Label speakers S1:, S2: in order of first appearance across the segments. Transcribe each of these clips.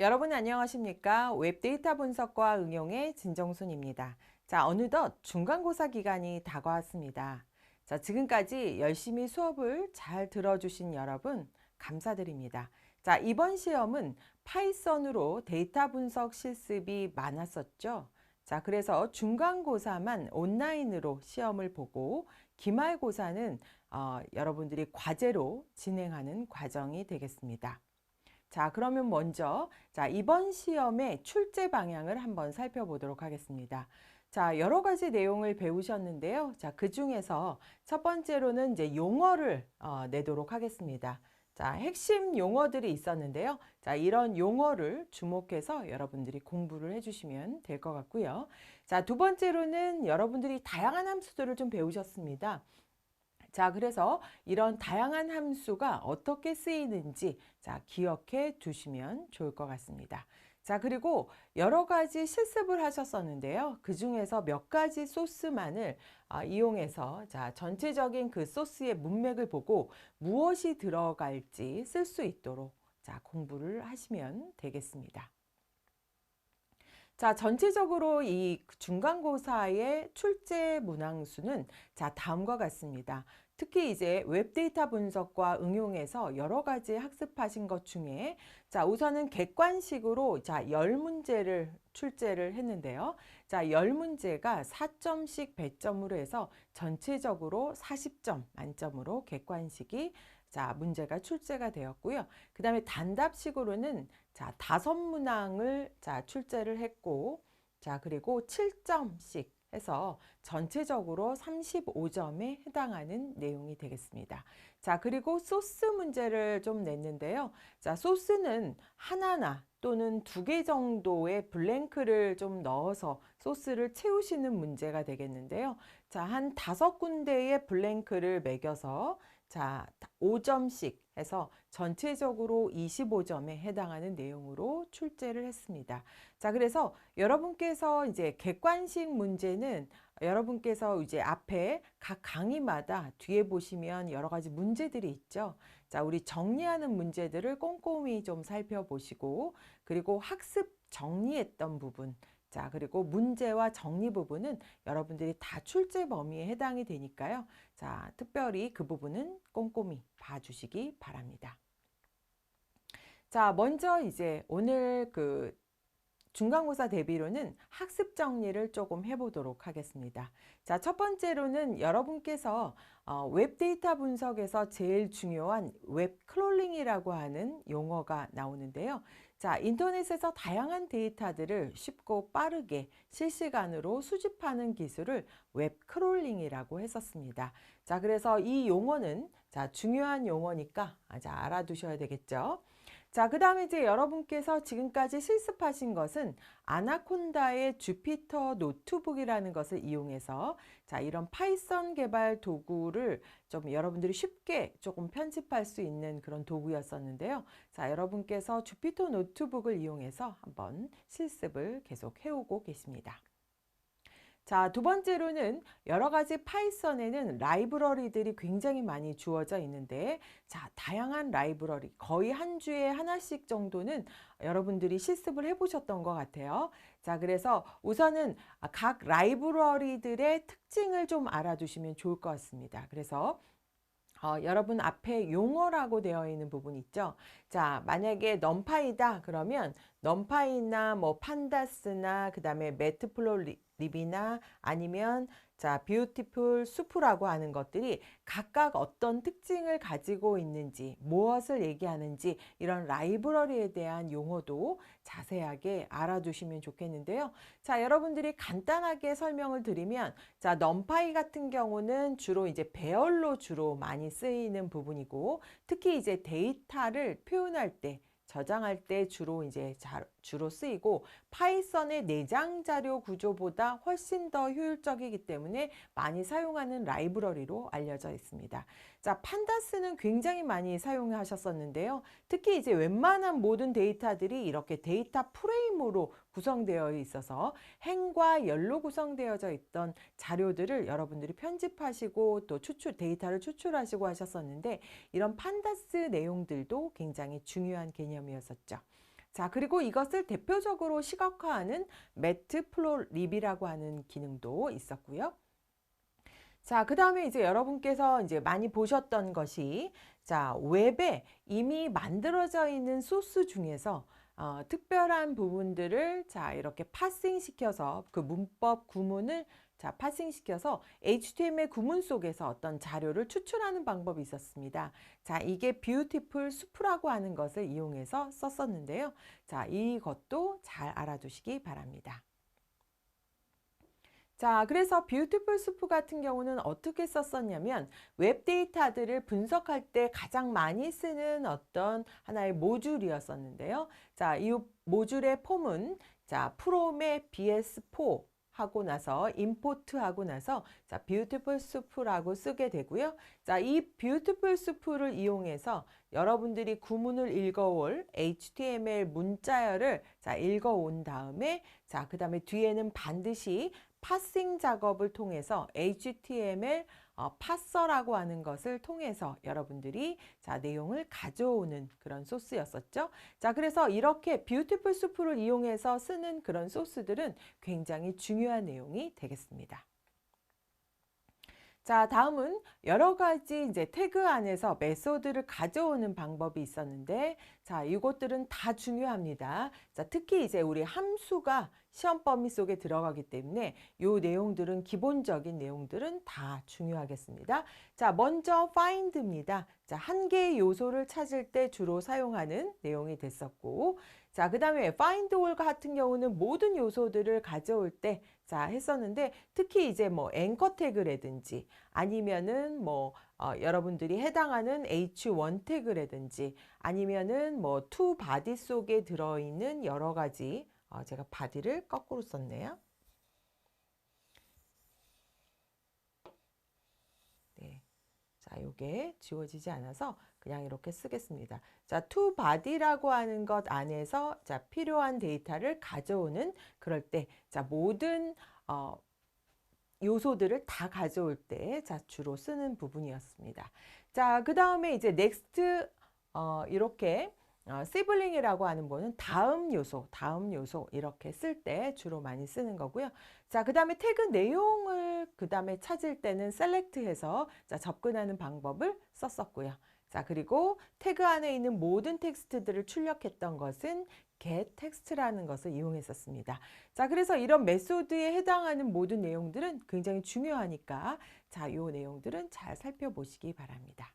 S1: 여러분 안녕하십니까? 웹데이터 분석과 응용의 진정순입니다. 자, 어느덧 중간고사 기간이 다가왔습니다. 자, 지금까지 열심히 수업을 잘 들어주신 여러분 감사드립니다. 자, 이번 시험은 파이썬으로 데이터 분석 실습이 많았었죠. 자, 그래서 중간고사만 온라인으로 시험을 보고 기말고사는 어, 여러분들이 과제로 진행하는 과정이 되겠습니다. 자, 그러면 먼저 자, 이번 시험의 출제 방향을 한번 살펴보도록 하겠습니다. 자, 여러 가지 내용을 배우셨는데요. 자, 그 중에서 첫 번째로는 이제 용어를 어, 내도록 하겠습니다. 자, 핵심 용어들이 있었는데요. 자, 이런 용어를 주목해서 여러분들이 공부를 해주시면 될 것 같고요. 자, 두 번째로는 여러분들이 다양한 함수들을 좀 배우셨습니다. 자, 그래서 이런 다양한 함수가 어떻게 쓰이는지 자, 기억해 두시면 좋을 것 같습니다. 자, 그리고 여러 가지 실습을 하셨었는데요. 그 중에서 몇 가지 소스만을 아, 이용해서 자, 전체적인 그 소스의 문맥을 보고 무엇이 들어갈지 쓸 수 있도록 자, 공부를 하시면 되겠습니다. 자, 전체적으로 이 중간고사의 출제 문항수는 자, 다음과 같습니다. 특히 이제 웹데이터 분석과 응용해서 여러 가지 학습하신 것 중에 자, 우선은 객관식으로 자, 10문제를 출제를 했는데요. 자, 10문제가 4점씩 배점으로 해서 전체적으로 40점 만점으로 객관식이 자, 문제가 출제가 되었고요. 그 다음에 단답식으로는 자, 다섯 문항을 자, 출제를 했고, 자, 그리고 7점씩 해서 전체적으로 35점에 해당하는 내용이 되겠습니다. 자, 그리고 소스 문제를 좀 냈는데요. 자, 소스는 하나나 또는 두 개 정도의 블랭크를 좀 넣어서 소스를 채우시는 문제가 되겠는데요. 자, 한 다섯 군데의 블랭크를 매겨서 자, 5점씩 해서 전체적으로 25점에 해당하는 내용으로 출제를 했습니다. 자, 그래서 여러분께서 이제 객관식 문제는 여러분께서 이제 앞에 각 강의마다 뒤에 보시면 여러 가지 문제들이 있죠. 자, 우리 정리하는 문제들을 꼼꼼히 좀 살펴보시고 그리고 학습 정리했던 부분 자, 그리고 문제와 정리 부분은 여러분들이 다 출제 범위에 해당이 되니까요. 자, 특별히 그 부분은 꼼꼼히 봐주시기 바랍니다. 자, 먼저 이제 오늘 그 중간고사 대비로는 학습 정리를 조금 해보도록 하겠습니다. 자, 첫 번째로는 여러분께서 어, 웹데이터 분석에서 제일 중요한 웹 크롤링이라고 하는 용어가 나오는데요. 자, 인터넷에서 다양한 데이터들을 쉽고 빠르게 실시간으로 수집하는 기술을 웹 크롤링이라고 했었습니다. 자, 그래서 이 용어는 자, 중요한 용어니까 자, 알아두셔야 되겠죠. 자, 그 다음에 이제 여러분께서 지금까지 실습하신 것은 아나콘다의 주피터 노트북이라는 것을 이용해서 자, 이런 파이썬 개발 도구를 좀 여러분들이 쉽게 조금 편집할 수 있는 그런 도구였었는데요. 자, 여러분께서 주피터 노트북을 이용해서 한번 실습을 계속 해오고 계십니다. 자, 두 번째로는 여러 가지 파이썬에는 라이브러리들이 굉장히 많이 주어져 있는데, 자, 다양한 라이브러리, 거의 한 주에 하나씩 정도는 여러분들이 실습을 해보셨던 것 같아요. 자, 그래서 우선은 각 라이브러리들의 특징을 좀 알아두시면 좋을 것 같습니다. 그래서 어, 여러분 앞에 용어라고 되어 있는 부분 있죠. 자, 만약에 넘파이다 그러면 넘파이나 뭐 판다스나 그 다음에 매트플로리 립이나 아니면 자, 뷰티풀 수프라고 하는 것들이 각각 어떤 특징을 가지고 있는지, 무엇을 얘기하는지 이런 라이브러리에 대한 용어도 자세하게 알아두시면 좋겠는데요. 자, 여러분들이 간단하게 설명을 드리면 자, 넘파이 같은 경우는 주로 이제 배열로 주로 많이 쓰이는 부분이고 특히 이제 데이터를 표현할 때 저장할 때 주로 이제 자, 주로 쓰이고 파이썬의 내장 자료 구조보다 훨씬 더 효율적이기 때문에 많이 사용하는 라이브러리로 알려져 있습니다. 자, 판다스는 굉장히 많이 사용하셨었는데요. 특히 이제 웬만한 모든 데이터들이 이렇게 데이터 프레임으로 구성되어 있어서 행과 열로 구성되어져 있던 자료들을 여러분들이 편집하시고 또 추출 데이터를 추출하시고 하셨었는데 이런 판다스 내용들도 굉장히 중요한 개념 이었었죠. 자, 그리고 이것을 대표적으로 시각화하는 매트 플로 립이라고 하는 기능도 있었고요. 자, 그 다음에 이제 여러분께서 이제 많이 보셨던 것이 자, 웹에 이미 만들어져 있는 소스 중에서 어, 특별한 부분들을 자, 이렇게 파싱 시켜서 그 문법 구문을 자, 파싱 시켜서 HTML 구문 속에서 어떤 자료를 추출하는 방법이 있었습니다. 자, 이게 beautiful soupra고 하는 것을 이용해서 썼었는데요. 자, 이것도 잘 알아두시기 바랍니다. 자, 그래서 뷰티풀 수프 같은 경우는 어떻게 썼었냐면 웹 데이터들을 분석할 때 가장 많이 쓰는 어떤 하나의 모듈이었었는데요. 자, 이 모듈의 폼은 자, 프롬의 BS4 하고 나서 임포트 하고 나서 자, beautiful soup라고 쓰게 되고요. 자, 이 beautiful soup를 이용해서 여러분들이 구문을 읽어올 HTML 문자열을 자, 읽어온 다음에 자, 그 다음에 뒤에는 반드시 파싱 작업을 통해서 HTML 어, 파서라고 하는 것을 통해서 여러분들이 자 내용을 가져오는 그런 소스였었죠. 자 그래서 이렇게 뷰티풀 수프를 이용해서 쓰는 그런 소스들은 굉장히 중요한 내용이 되겠습니다. 자, 다음은 여러 가지 이제 태그 안에서 메소드를 가져오는 방법이 있었는데, 자, 이것들은 다 중요합니다. 자, 특히 이제 우리 함수가 시험 범위 속에 들어가기 때문에 이 내용들은 기본적인 내용들은 다 중요하겠습니다. 자, 먼저 find입니다. 자, 한 개의 요소를 찾을 때 주로 사용하는 내용이 됐었고, 자, 그 다음에 find all 같은 경우는 모든 요소들을 가져올 때 자, 했었는데 특히 이제 뭐 앵커 태그라든지 아니면은 뭐 어, 여러분들이 해당하는 H1 태그라든지 아니면은 뭐 to body 속에 들어있는 여러 가지 어, 제가 바디를 거꾸로 썼네요. 자, 요게 지워지지 않아서 그냥 이렇게 쓰겠습니다. 자, to body라고 하는 것 안에서 자, 필요한 데이터를 가져오는 그럴 때 자, 모든 어, 요소들을 다 가져올 때 자, 주로 쓰는 부분이었습니다. 자, 그 다음에 이제 next 어, 이렇게 어, 시블링이라고 하는 거는 다음 요소, 다음 요소 이렇게 쓸 때 주로 많이 쓰는 거고요. 자, 그 다음에 태그 내용을 그 다음에 찾을 때는 select해서 자, 접근하는 방법을 썼었고요. 자, 그리고 태그 안에 있는 모든 텍스트들을 출력했던 것은 get text라는 것을 이용했었습니다. 자, 그래서 이런 메소드에 해당하는 모든 내용들은 굉장히 중요하니까 자, 요 내용들은 잘 살펴보시기 바랍니다.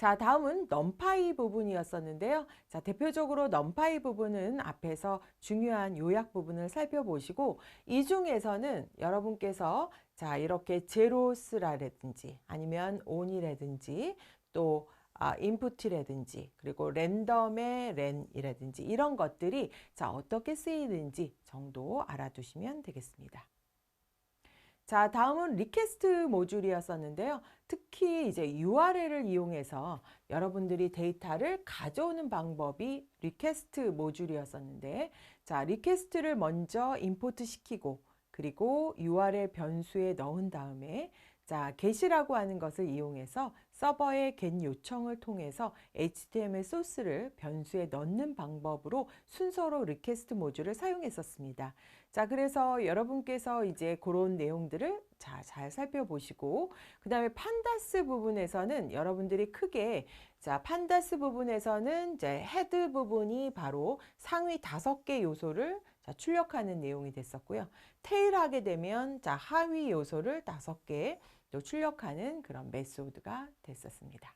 S1: 자, 다음은 넘파이 부분이었었는데요. 자, 대표적으로 넘파이 부분은 앞에서 중요한 요약 부분을 살펴보시고 이 중에서는 여러분께서 자, 이렇게 제로스라든지 아니면 온이라든지 또 아, 인풋이라든지 그리고 랜덤의 랜이라든지 이런 것들이 자, 어떻게 쓰이는지 정도 알아두시면 되겠습니다. 자, 다음은 리퀘스트 모듈이었었는데요. 특히 이제 URL을 이용해서 여러분들이 데이터를 가져오는 방법이 리퀘스트 모듈이었었는데 자, 리퀘스트를 먼저 임포트 시키고 그리고 URL 변수에 넣은 다음에 자, get이라고 하는 것을 이용해서 서버의 get 요청을 통해서 HTML 소스를 변수에 넣는 방법으로 순서로 리퀘스트 모듈을 사용했었습니다. 자, 그래서 여러분께서 이제 그런 내용들을 자, 잘 살펴보시고, 그 다음에 판다스 부분에서는 여러분들이 크게, 자, 판다스 부분에서는 이제 헤드 부분이 바로 상위 다섯 개 요소를 자, 출력하는 내용이 됐었고요. 테일 하게 되면, 자, 하위 요소를 다섯 개또 출력하는 그런 메소드가 됐었습니다.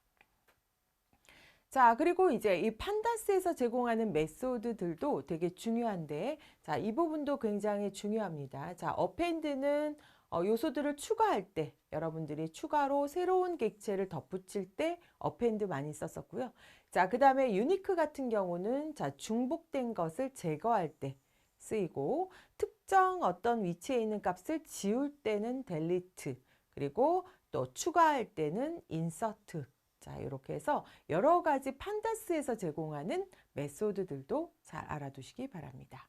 S1: 자, 그리고 이제 이 판다스에서 제공하는 메소드들도 되게 중요한데, 자, 이 부분도 굉장히 중요합니다. 자, 어펜드는 어, 요소들을 추가할 때, 여러분들이 추가로 새로운 객체를 덧붙일 때 어펜드 많이 썼었고요. 자, 그 다음에 유니크 같은 경우는 자, 중복된 것을 제거할 때 쓰이고, 특정 어떤 위치에 있는 값을 지울 때는 델리트, 그리고 또 추가할 때는 인서트, 자, 이렇게 해서 여러 가지 판다스에서 제공하는 메소드들도 잘 알아두시기 바랍니다.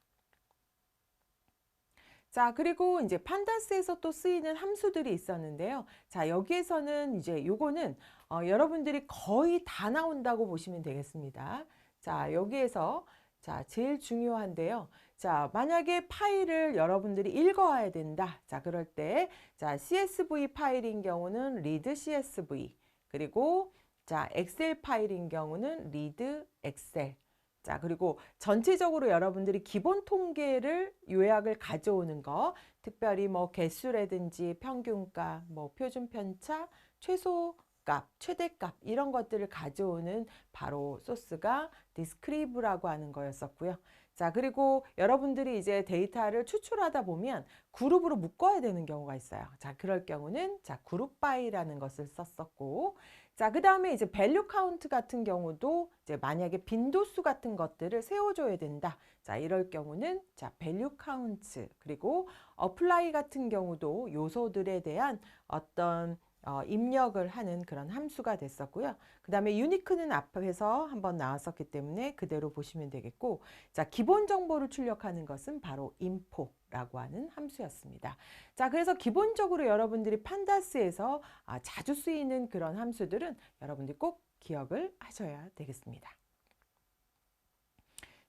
S1: 자, 그리고 이제 판다스에서 또 쓰이는 함수들이 있었는데요. 자, 여기에서는 이제 요거는 어, 여러분들이 거의 다 나온다고 보시면 되겠습니다. 자, 여기에서 자, 제일 중요한데요. 자, 만약에 파일을 여러분들이 읽어야 된다. 자, 그럴 때, 자, CSV 파일인 경우는 read CSV. 그리고, 자, 엑셀 파일인 경우는 read 엑셀. 자, 그리고 전체적으로 여러분들이 기본 통계를 요약을 가져오는 거, 특별히 뭐 개수라든지 평균가, 뭐 표준 편차, 최소 값, 최대값 이런 것들을 가져오는 바로 소스가 디스크리브라고 하는 거였었고요. 자, 그리고 여러분들이 이제 데이터를 추출하다 보면 그룹으로 묶어야 되는 경우가 있어요. 자, 그럴 경우는 자, 그룹 바이라는 것을 썼었고 자, 그 다음에 이제 밸류 카운트 같은 경우도 이제 만약에 빈도수 같은 것들을 세워 줘야 된다. 자, 이럴 경우는 자, 밸류 카운트 그리고 어플라이 같은 경우도 요소들에 대한 어떤 어, 입력을 하는 그런 함수가 됐었고요. 그 다음에 유니크는 앞에서 한번 나왔었기 때문에 그대로 보시면 되겠고 자 기본 정보를 출력하는 것은 바로 info라고 하는 함수였습니다. 자 그래서 기본적으로 여러분들이 판다스에서 아, 자주 쓰이는 그런 함수들은 여러분들이 꼭 기억을 하셔야 되겠습니다.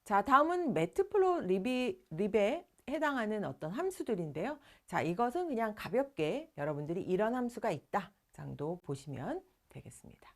S1: 자 다음은 매트플로 립이, 립에 해당하는 어떤 함수들인데요. 자, 이것은 그냥 가볍게 여러분들이 이런 함수가 있다 정도 보시면 되겠습니다.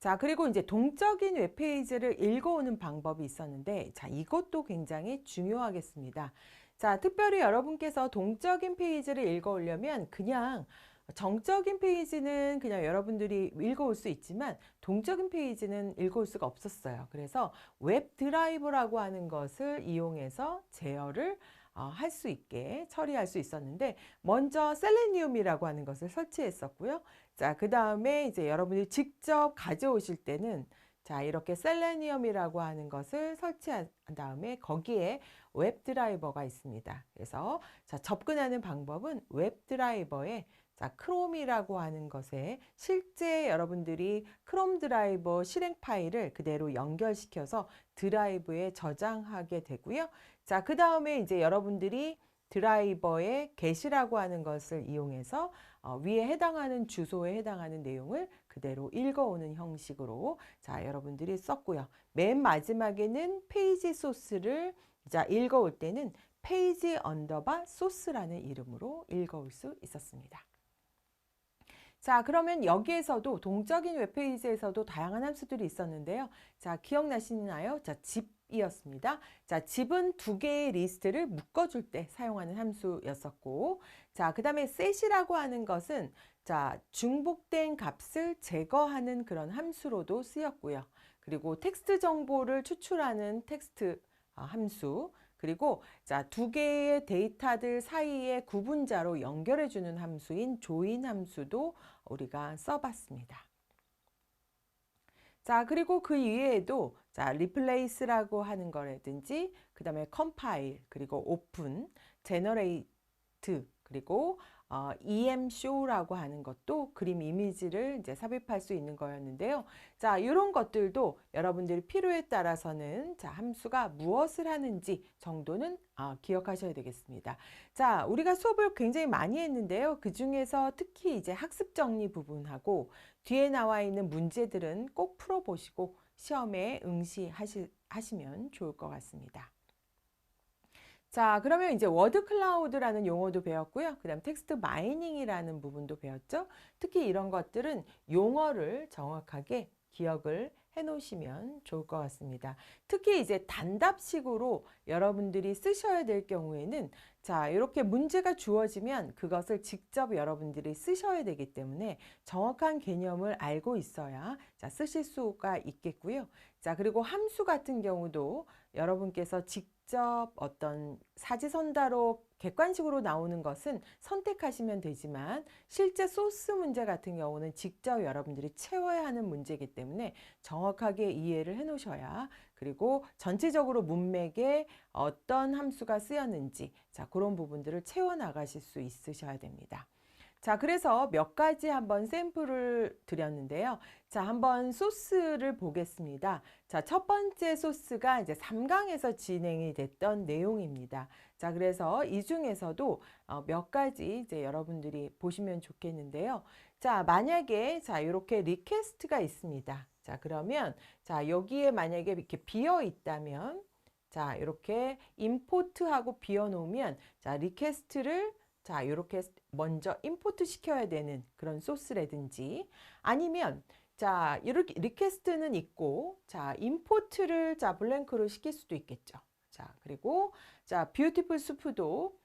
S1: 자, 그리고 이제 동적인 웹페이지를 읽어오는 방법이 있었는데, 자, 이것도 굉장히 중요하겠습니다. 자, 특별히 여러분께서 동적인 페이지를 읽어오려면 그냥 정적인 페이지는 그냥 여러분들이 읽어올 수 있지만 동적인 페이지는 읽어올 수가 없었어요. 그래서 웹 드라이브라고 하는 것을 이용해서 제어를 어, 할수 있게 처리할 수 있었는데 먼저 셀레니움이라고 하는 것을 설치했었고요. 자, 그 다음에 이제 여러분이 직접 가져오실 때는 자, 이렇게 셀레니움이라고 하는 것을 설치한 다음에 거기에 웹 드라이버가 있습니다. 그래서 자, 접근하는 방법은 웹 드라이버에 자, 크롬이라고 하는 것에 실제 여러분들이 크롬 드라이버 실행 파일을 그대로 연결시켜서 드라이브에 저장하게 되고요. 자, 그 다음에 이제 여러분들이 드라이버의 게시라고 하는 것을 이용해서 어, 위에 해당하는 주소에 해당하는 내용을 그대로 읽어오는 형식으로 자 여러분들이 썼고요. 맨 마지막에는 페이지 소스를 자 읽어올 때는 페이지 언더바 소스라는 이름으로 읽어올 수 있었습니다. 자, 그러면 여기에서도 동적인 웹페이지에서도 다양한 함수들이 있었는데요. 자, 기억나시나요? 자, 집이었습니다. 자, 집은 두 개의 리스트를 묶어줄 때 사용하는 함수였었고, 자, 그 다음에 set이라고 하는 것은 자, 중복된 값을 제거하는 그런 함수로도 쓰였고요. 그리고 텍스트 정보를 추출하는 텍스트 아, 함수, 그리고 자, 두 개의 데이터들 사이에 구분자로 연결해 주는 함수인 조인 함수도 우리가 써봤습니다. 자, 그리고 그 이외에도 자, replace라고 하는 거라든지 그다음에 compile 그리고 open, generate 그리고 어, EM show라고 하는 것도 그림 이미지를 이제 삽입할 수 있는 거였는데요. 자, 이런 것들도 여러분들이 필요에 따라서는 자, 함수가 무엇을 하는지 정도는 어, 기억하셔야 되겠습니다. 자, 우리가 수업을 굉장히 많이 했는데요. 그 중에서 특히 이제 학습 정리 부분하고 뒤에 나와 있는 문제들은 꼭 풀어보시고 시험에 응시하시면 좋을 것 같습니다. 자, 그러면 이제 워드 클라우드라는 용어도 배웠고요. 그 다음 텍스트 마이닝이라는 부분도 배웠죠. 특히 이런 것들은 용어를 정확하게 기억을 해 놓으시면 좋을 것 같습니다. 특히 이제 단답식으로 여러분들이 쓰셔야 될 경우에는 자, 이렇게 문제가 주어지면 그것을 직접 여러분들이 쓰셔야 되기 때문에 정확한 개념을 알고 있어야 자, 쓰실 수가 있겠고요. 자, 그리고 함수 같은 경우도 여러분께서 직접 어떤 사지선다로 객관식으로 나오는 것은 선택하시면 되지만 실제 소스 문제 같은 경우는 직접 여러분들이 채워야 하는 문제이기 때문에 정확하게 이해를 해 놓으셔야 그리고 전체적으로 문맥에 어떤 함수가 쓰였는지 자 그런 부분들을 채워 나가실 수 있으셔야 됩니다. 자, 그래서 몇 가지 한번 샘플을 드렸는데요. 자, 한번 소스를 보겠습니다. 자, 첫 번째 소스가 이제 3강에서 진행이 됐던 내용입니다. 자, 그래서 이 중에서도 어, 몇 가지 이제 여러분들이 보시면 좋겠는데요. 자, 만약에 자, 이렇게 리퀘스트가 있습니다. 자, 그러면 자, 여기에 만약에 이렇게 비어 있다면 자, 이렇게 임포트하고 비워 놓으면 자, 리퀘스트를 자, 이렇게 먼저 임포트 시켜야 되는 그런 소스라든지 아니면 자, 이렇게 리퀘스트는 있고 자, 임포트를 자, 블랭크로 시킬 수도 있겠죠. 자, 그리고 자, 뷰티풀 수프도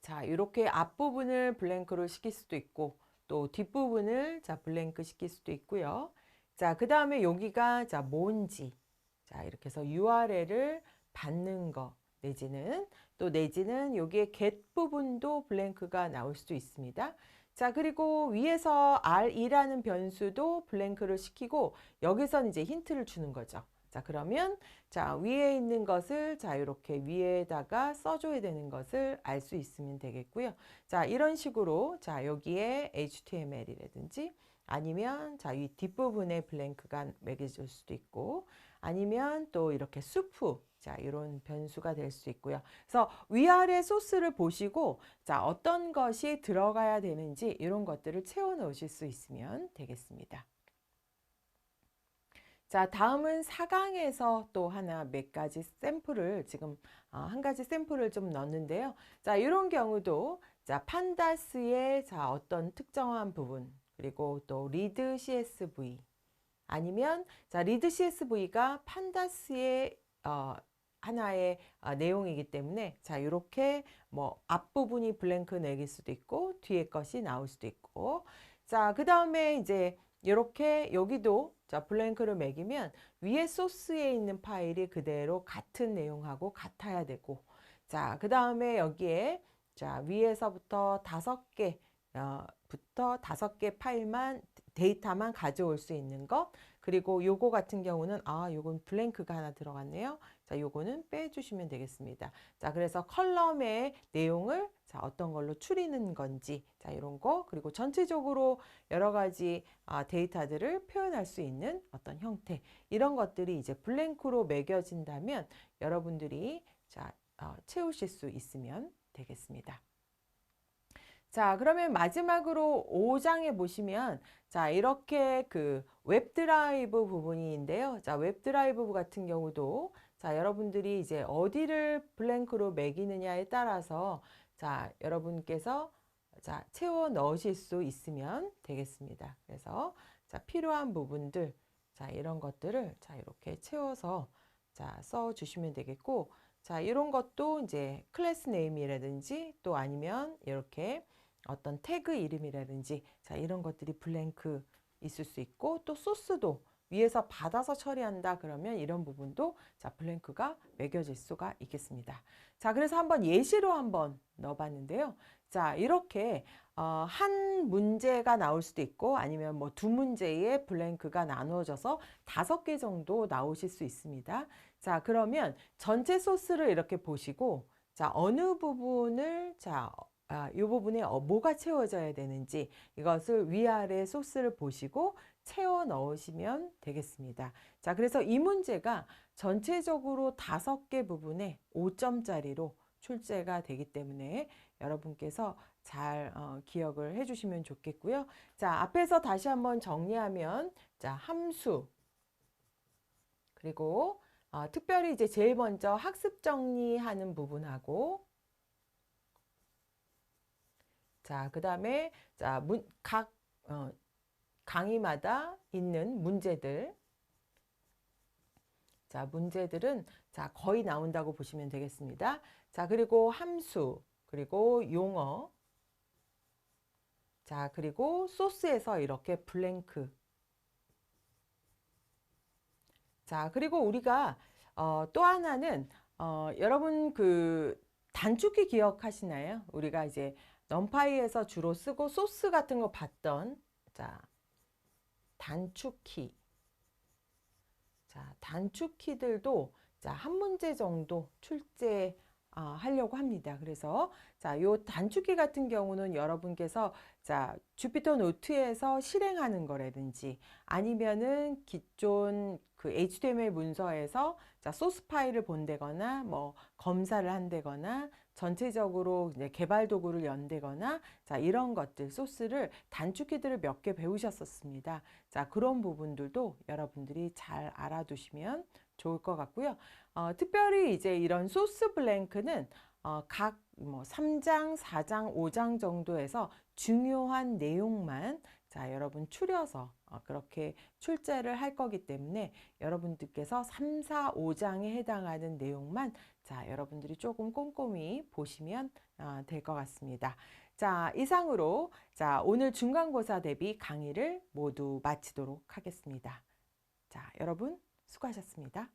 S1: 자, 이렇게 앞부분을 블랭크로 시킬 수도 있고 또 뒷부분을 자, 블랭크 시킬 수도 있고요. 자, 그 다음에 여기가 자, 뭔지 자, 이렇게 해서 URL을 받는 거 내지는 또 내지는 여기에 get 부분도 블랭크가 나올 수도 있습니다. 자, 그리고 위에서 r2라는 변수도 블랭크를 시키고 여기선 이제 힌트를 주는 거죠. 자, 그러면 자, 위에 있는 것을 자, 이렇게 위에다가 써줘야 되는 것을 알 수 있으면 되겠고요. 자, 이런 식으로 자, 여기에 HTML이라든지 아니면 자, 이 뒷부분에 블랭크가 매겨질 수도 있고 아니면 또 이렇게 수프 자, 이런 변수가 될 수 있고요. 그래서 위아래 소스를 보시고 자, 어떤 것이 들어가야 되는지 이런 것들을 채워 넣으실 수 있으면 되겠습니다. 자, 다음은 4강에서 또 하나 몇 가지 샘플을 지금 어, 한 가지 샘플을 좀 넣었는데요. 자, 이런 경우도 자, 판다스의 자, 어떤 특정한 부분 그리고 또 리드 CSV 아니면 자, 리드 CSV가 판다스의 어, 하나의 어, 내용이기 때문에 자 이렇게 뭐 앞부분이 블랭크 내길 수도 있고 뒤에 것이 나올 수도 있고. 자그 다음에 이제 이렇게 여기도 자 블랭크를 매기면 위에 소스에 있는 파일이 그대로 같은 내용하고 같아야 되고. 자그 다음에 여기에 자 위에서부터 다섯 개 어, 부터 다섯 개 파일만 데이터만 가져올 수 있는 것 그리고 요거 같은 경우는 아 요건 블랭크가 하나 들어갔네요 자 요거는 빼주시면 되겠습니다 자 그래서 컬럼의 내용을 자 어떤 걸로 추리는 건지 자 이런 거 그리고 전체적으로 여러 가지 아, 데이터들을 표현할 수 있는 어떤 형태 이런 것들이 이제 블랭크로 매겨진다면 여러분들이 자 어, 채우실 수 있으면 되겠습니다. 자, 그러면 마지막으로 5장에 보시면 자, 이렇게 그 웹드라이브 부분인데요. 자, 웹드라이브 같은 경우도 자, 여러분들이 이제 어디를 블랭크로 매기느냐에 따라서 자, 여러분께서 자, 채워 넣으실 수 있으면 되겠습니다. 그래서 자, 필요한 부분들 자, 이런 것들을 자, 이렇게 채워서 자, 써 주시면 되겠고 자, 이런 것도 이제 클래스 네임이라든지 또 아니면 이렇게 어떤 태그 이름이라든지 자 이런 것들이 블랭크 있을 수 있고 또 소스도 위에서 받아서 처리한다 그러면 이런 부분도 자 블랭크가 매겨질 수가 있겠습니다. 자 그래서 한번 예시로 한번 넣어봤는데요. 자 이렇게 어, 한 문제가 나올 수도 있고 아니면 뭐 두 문제의 블랭크가 나누어져서 다섯 개 정도 나오실 수 있습니다. 자 그러면 전체 소스를 이렇게 보시고 자 어느 부분을 자 아, 이 부분에 어, 뭐가 채워져야 되는지 이것을 위아래 소스를 보시고 채워 넣으시면 되겠습니다. 자, 그래서 이 문제가 전체적으로 다섯 개 부분에 5점짜리로 출제가 되기 때문에 여러분께서 잘 어, 기억을 해주시면 좋겠고요. 자, 앞에서 다시 한번 정리하면 자, 함수 그리고 어, 특별히 이제 제일 먼저 학습 정리하는 부분하고 자, 그 다음에 자, 문, 각 어, 강의마다 있는 문제들. 자, 문제들은 자, 거의 나온다고 보시면 되겠습니다. 자, 그리고 함수, 그리고 용어. 자, 그리고 소스에서 이렇게 블랭크. 자, 그리고 우리가 어, 또 하나는 어, 여러분 그 단축키 기억하시나요? 우리가 이제 넘파이에서 주로 쓰고 소스 같은 거 봤던 자 단축키 자 단축키들도 자한 문제 정도 출제 아, 하려고 합니다. 그래서 자, 요 단축키 같은 경우는 여러분께서 자, 주피터 노트에서 실행하는 거라든지 아니면은 기존 그 HTML 문서에서 자, 소스 파일을 본다거나 뭐 검사를 한다거나 전체적으로 개발 도구를 연다거나 자, 이런 것들 소스를 단축키들을 몇 개 배우셨었습니다. 자, 그런 부분들도 여러분들이 잘 알아두시면 좋을 것 같고요. 어, 특별히 이제 이런 소스 블랭크는 어, 각뭐 3장, 4장, 5장 정도에서 중요한 내용만 자, 여러분 추려서 어, 그렇게 출제를 할 거기 때문에 여러분들께서 3, 4, 5장에 해당하는 내용만 자, 여러분들이 조금 꼼꼼히 보시면 어, 될것 같습니다. 자, 이상으로 자, 오늘 중간고사 대비 강의를 모두 마치도록 하겠습니다. 자, 여러분 수고하셨습니다.